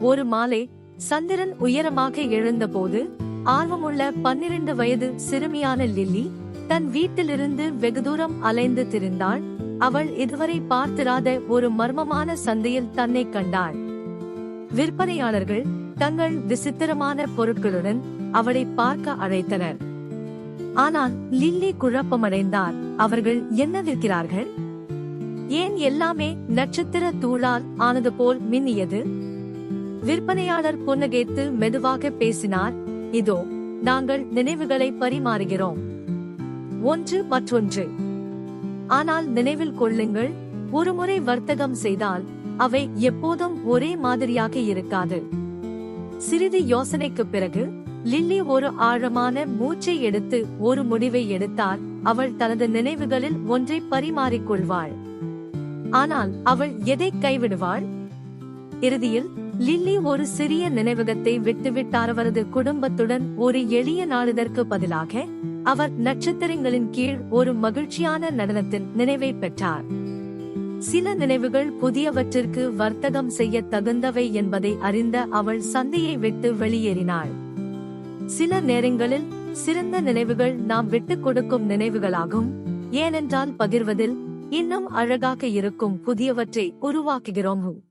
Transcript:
ஒரு மாலை சந்திரன் உயரமாக எழுந்தபோது ஆர்வமுள்ள பன்னிரண்டு வயது சிறுமியான லில்லி தன் வீட்டிலிருந்து வெகு தூரம் அலைந்து திரிந்தாள். அவள் இதுவரை பார்த்திராத ஒரு மர்மமான சந்தையில் தன்னை கண்டாள். விற்பனையாளர்கள் தங்கள் விசித்திரமான பொருட்களுடன் அவளை பார்க்க அழைத்தனர். ஆனால் லில்லி குழப்பமடைந்தார். அவர்கள் என்ன விற்கிறார்கள் ஏன் எல்லாமே நட்சத்திர தூளால் ஆனது போல் மின்னியது? விற்பனையாளர் புன்னகைத்து மெதுவாக பேசினார் இதோ நாங்கள் நினைவுகளை பரிமாறுகிறோம். ஒன்று மற்றொன்று. ஆனால் நினைவில் கொள்ளுங்கள் ஒருமுறை வர்த்தகம் செய்தால் அவை எப்போதும் ஒரே மாதிரியாக இருக்காது. சிறிது யோசனைக்கு பிறகு லில்லி ஒரு ஆழமான மூச்சை எடுத்து ஒரு முடிவை எடுத்தார் அவள் தனது நினைவுகளில் ஒன்றை பரிமாறிக்கொள்வாள். ஆனால் அவள் எதை கைவிடுவாள்? இறுதியில் லில்லி ஒரு சிறிய நினைவகத்தை விட்டுவிட்டார் அவரது குடும்பத்துடன் ஒரு எளிய நாளிதற்கு பதிலாக அவர் நட்சத்திரங்களின் கீழ் ஒரு மகிழ்ச்சியான நடனத்தின் நினைவை பெற்றார். சில நினைவுகள் புதியவற்றிற்கு வர்த்தகம் செய்ய தகுந்தவை என்பதை அறிந்த அவள் சந்தையை விட்டு வெளியேறினாள். சில நேரங்களில் சிறந்த நினைவுகள் நாம் விட்டுக் கொடுக்கும் நினைவுகளாகும். ஏனென்றால் பகிர்வதில் இன்னும் அழகாக இருக்கும் புதியவற்றை உருவாக்குகிறோம்.